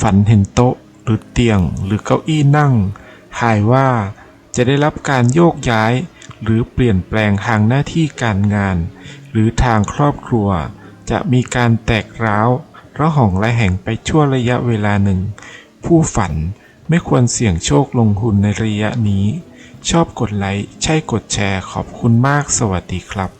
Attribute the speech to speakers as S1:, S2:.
S1: ฝันเห็นโต๊ะหรือเตียงหรือเก้าอี้นั่ง ทายว่าจะได้รับการโยกย้าย หรือเปลี่ยนแปลงทางหน้าที่การงาน หรือทางครอบครัว จะมีการแตกร้าวระหองระแหงไปชั่วระยะเวลาหนึ่ง ผู้ฝันไม่ควรเสี่ยงโชคลงทุนในระยะนี้ ชอบกดไลค์ ใช่กดแชร์ขอบคุณมากสวัสดีครับ